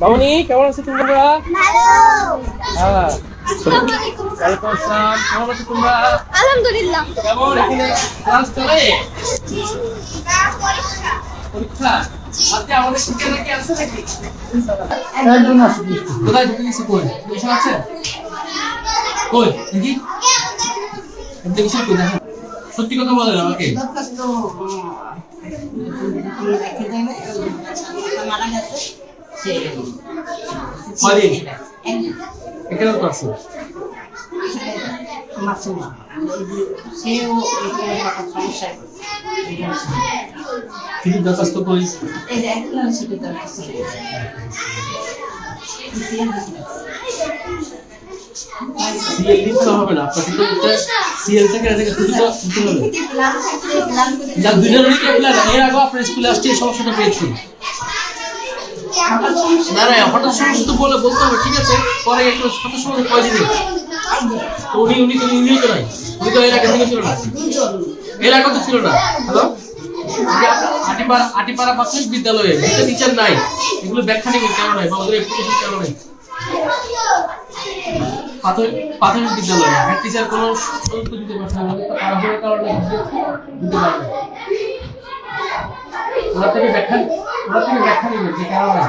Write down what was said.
মামনি কেমন আছো তোমরা? হ্যাঁ। আসসালামু আলাইকুম ওয়ালাইকুম আসসালাম কেমন আছো তোমরা? আলহামদুলিল্লাহ। কেমন এখানে ক্লাস চলে? পরীক্ষা? আজকে আমাদের শিক্ষা নাকি আছে নাকি? একজন আছে। কোথায় ঢুকে গেছে? কই? এসব আছে? কই? দেখি সত্যি কথা বলেন আমাকে। কদিন একদিন এখানে তো আছে কিন্তু দরখাস্ত সেটা দরখাস্ত সিএল দিতে হবে না তো সিএল থেকে হবে। যা প্ল্যান এর আগে স্কুলে আসছে সমস্যাটা পেয়েছি। না হঠাৎ বলে বলতে হবে, ঠিক আছে? পরে একটু কয় দিবে? উনি উনি তো, উনিও তো নাই। উনি তো এর আগে থেকে ছিল না। এর আগে তো ছিল না। হ্যালো? আটিপাড়া আটিপাড়া প্রাথমিক বিদ্যালয়ে টিচার নাই। এগুলো ব্যাখ্যা নেই, কেন নাই? বা ওদের কেন নাই? প্রাথমিক বিদ্যালয়ে। হেড টিচার কোনো শুল্ক দিতে পারছে না তাড়াহুড়োর কারণে দিতে পারবে ওরা থেকে ব্যাখ্যা ওরা থেকে ব্যাখ্যা নেবে যে নাই